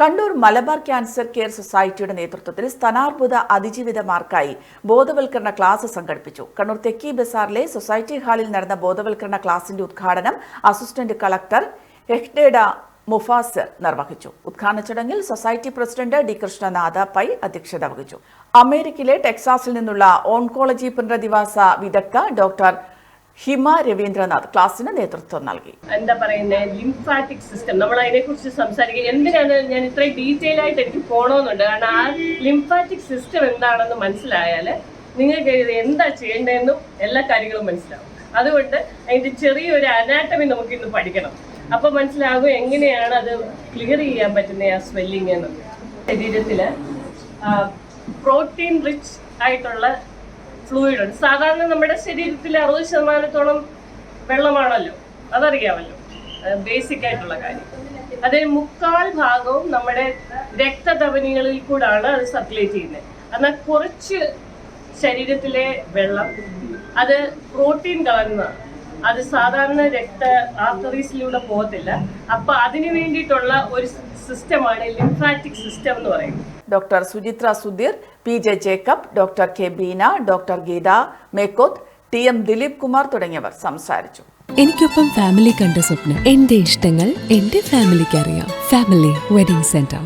Kannur Malabar cancer care സൊസൈറ്റിയുടെ നേതൃത്വത്തിൽ സ്ഥാനാർബുദ അതിജീവിതമാർക്കായി ബോധവൽക്കരണ ക്ലാസ് സംഘടിപ്പിച്ചു. കണ്ണൂർ തെക്കി ബസാറിലെ സൊസൈറ്റി ഹാളിൽ നടന്ന ബോധവൽക്കരണ ക്ലാസിന്റെ ഉദ്ഘാടനം അസിസ്റ്റന്റ് കളക്ടർ എഹ്ഡേഡ മുഫാസർ നിർവഹിച്ചു. ഉദ്ഘാടന ചടങ്ങിൽ society president D Krishnanatha Pai അധ്യക്ഷത വഹിച്ചു. അമേരിക്കയിലെ ടെക്സാസിൽ നിന്നുള്ള ഓൺകോളജി പുനരധിവാസ വിദഗ്ധ ഡോക്ടർ ഹിമ രവീന്ദ്രനാഥ് ക്ലാസ്സിന് നേതൃത്വം നൽകി. എന്താ പറയുന്നത് ലിംഫാറ്റിക് സിസ്റ്റം നമ്മൾ അതിനെക്കുറിച്ച് സംസാരിക്കുക എന്തിനാണ് ഞാൻ ഇത്രയും ഡീറ്റെയിൽ ആയിട്ട് എനിക്ക് പോകണമെന്നുണ്ട് കാരണം ആ ലിംഫാറ്റിക് സിസ്റ്റം എന്താണെന്ന് മനസ്സിലായാൽ നിങ്ങൾക്ക് എന്താ ചെയ്യേണ്ടതെന്നും എല്ലാ കാര്യങ്ങളും മനസ്സിലാവും. അതുകൊണ്ട് അതിന്റെ ചെറിയൊരു അനാട്ടമി നമുക്ക് ഇന്ന് പഠിക്കണം. അപ്പൊ മനസ്സിലാകും എങ്ങനെയാണ് അത് ക്ലിയർ ചെയ്യാൻ പറ്റുന്ന ആ സ്വെല്ലിംഗ് എന്ന് ശരീരത്തിൽ പ്രോട്ടീൻ റിച്ച് ആയിട്ടുള്ള ഫ്ലൂയിഡ് ഉണ്ട്. സാധാരണ നമ്മുടെ ശരീരത്തിൽ അറുപത് ശതമാനത്തോളം വെള്ളമാണല്ലോ. അതറിയാമല്ലോ. ബേസിക് ആയിട്ടുള്ള കാര്യം. അതിൽ മുക്കാൽ ഭാഗവും നമ്മുടെ രക്തധമനികളിൽ കൂടാണ് അത് സർക്കുലേറ്റ് ചെയ്യുന്നത്. എന്നാൽ കുറച്ച് ശരീരത്തിലെ വെള്ളം അത് പ്രോട്ടീൻ കലർന്നതാണ്. അത് സാധാരണ രക്ത ആർട്ടറീസിലൂടെ പോകത്തില്ല. അപ്പൊ അതിനു വേണ്ടിയിട്ടുള്ള ഒരു സിസ്റ്റമാണ് ലിംഫാറ്റിക് സിസ്റ്റം എന്ന് പറയുന്നത്. Doctor Suchitra Sudheer P J Jacob doctor K Beena doctor Geetha Mekkoth T M Dileep Kumar തുടങ്ങിയവർ സംസാരിച്ചു. എനിക്കൊപ്പം ഫാമിലി കണ്ട സ്വപ്നം എന്റെ ഇഷ്ടങ്ങൾ എന്റെ ഫാമിലിക്ക് അറിയാം. Family wedding centre